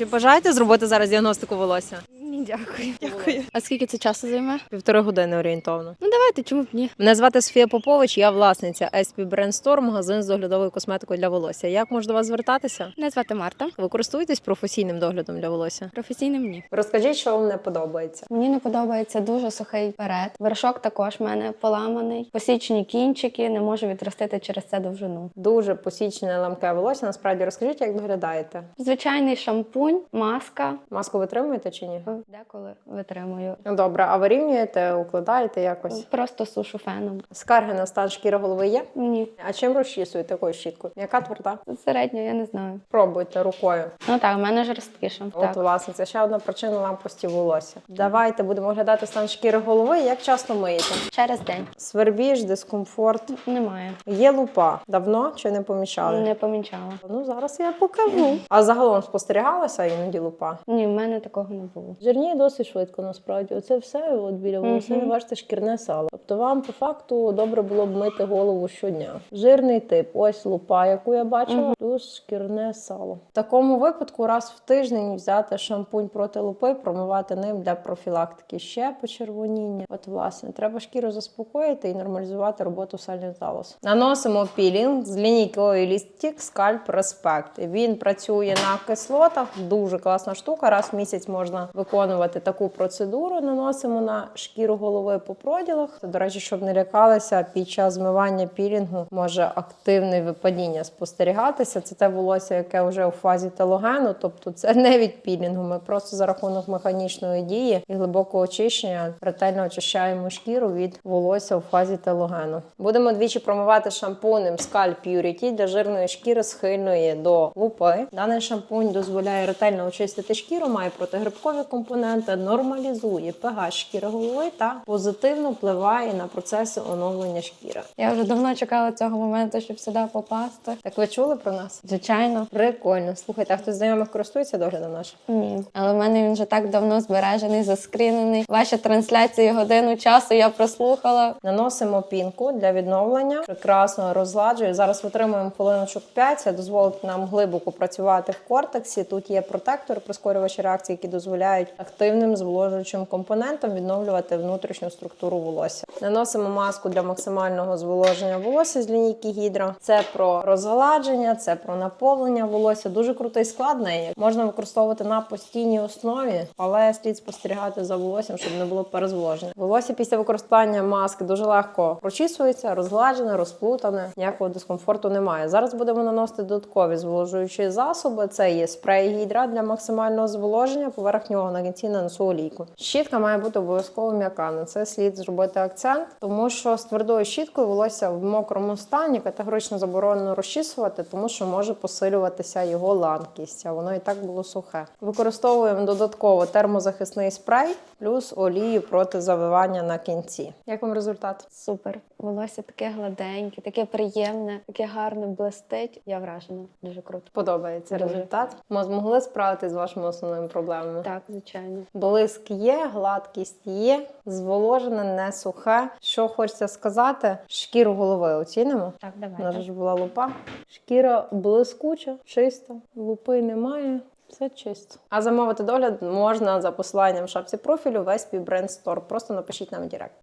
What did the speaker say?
Чи бажаєте зробити зараз діагностику волосся? Ні, дякую. Дякую. А скільки це часу займе? Півтори години орієнтовно. Ну давайте, чому б ні? Мене звати Софія Попович, я власниця SP Brand Store, магазин з доглядовою косметикою для волосся. Як можу до вас звертатися? Мене звати Марта. Ви користуєтесь професійним доглядом для волосся? Професійним ні. Розкажіть, що вам не подобається. Мені не подобається дуже сухий перед. Вершок також в мене поламаний. Посічені кінчики, не можу відростити через це довжину. Дуже посічене ламке волосся. Насправді розкажіть, як доглядаєте. Звичайний шампунь, маска. Маску витримуєте чи ні? Деколи витримую. Добре, а вирівнюєте, укладаєте якось? Просто сушу феном. Скарги на стан шкіри голови є? Ні, А чим розчісуєте такою щіткою? Яка тверда? середньо я не знаю. Пробуйте рукою. Ну так, в мене жорсткіше. От, Так. власне, це ще одна причина ламкості волосся. Давайте будемо оглядати стан шкіри голови. Як часто миєте? Через день Свербіж, дискомфорт. немає. Є лупа. Давно чи не помічали? Не помічала. Ну зараз я покажу. А загалом спостерігалася іноді лупа. Ні, в мене такого не було. Жирніє досить швидко, насправді. Оце все от біля волосини, Мгм. бачите, шкірне сало. Тобто вам по факту добре було б мити голову щодня. Жирний тип, ось лупа, яку я бачила, плюс шкірне сало. В такому випадку раз в тиждень взяти шампунь проти лупи, промивати ним для профілактики ще почервоніння. От, власне, треба шкіру заспокоїти і нормалізувати роботу сальних залоз. Наносимо пілінг з лінійки Oily Scalp Respect. Він працює на кислотах, дуже класна штука. Раз в місяць можна виконувати таку процедуру. Наносимо на шкіру голови по проділах. До речі, щоб не лякалися, під час змивання пілінгу може активне випадіння спостерігатися. Це те волосся, яке вже у фазі телогену, тобто це не від пілінгу. Ми просто за рахунок механічної дії і глибокого очищення ретельно очищаємо шкіру від волосся у фазі телогену. Будемо двічі промивати шампунем Scalp Purity для жирної шкіри схильної до лупи. Даний шампунь дозволяє ретельно очистити шкіру, має протигрибкові компоненти, нормалізує pH шкіри голови та позитивно впливає на процеси оновлення шкіри. Я вже давно чекала цього моменту, щоб сюди попасти. Так ви чули про нас? Звичайно, Прикольно. Слухайте, а хтось з знайомих користується доглядом нашим? ні. Але в мене він вже так давно збережений, заскрінений. Ваші трансляції годину часу я прослухала. Наносимо пінку для відновлення, прекрасно розгладжує. Зараз витримуємо хвилиночок 5. Це дозволить нам глибоко працювати в кортексі. Тут є протектори, прискорювачі реакції, які дозволяють активним зволожуючим компонентам відновлювати внутрішню структуру волосся. Наносимо маску для максимального зволоження волосся з лінійки гідра. Це про розгладження, це про наповнення волосся. Дуже крутий склад неї. Можна використовувати на постійній основі, але слід спостерігати за волоссям, щоб не було перезволоження. Волосся після використання маски дуже легко прочісується, розгладжене, розплутане. Ніякого дискомфорту немає. Зараз будемо наносити додаткові зволожуючі засоби. Це є спрей гідра для максимального зволоження. Поверх нього на кінці нанесу олійку. Щітка має бути обов'язково м'яка. На це слід зробити акцент, тому що з твердою щіткою волосся в мокрому стані категорично заборонено розчісувати, тому що може посилюватися його ламкість. А воно і так було сухе. Використовуємо додатково термозахисний спрей плюс олію проти завивання на кінці. Як вам результат? Супер. Волосся таке гладеньке, таке приємне, таке гарне блистить. Я вражена. Дуже круто. Подобається Дуже. результат. Ми змогли справитися з вашими основними проблемами. Так, звичайно. Блиск є, гладкість є, зволожене, не сухе. Що хочеться сказати, шкіру голови оцінимо. Так, давай. У нас ж була лупа. Шкіра блискуча, чиста, лупи немає. Все чисто. А замовити догляд можна за посиланням в шапці профілю весь Brand Store. Просто напишіть нам в Директ.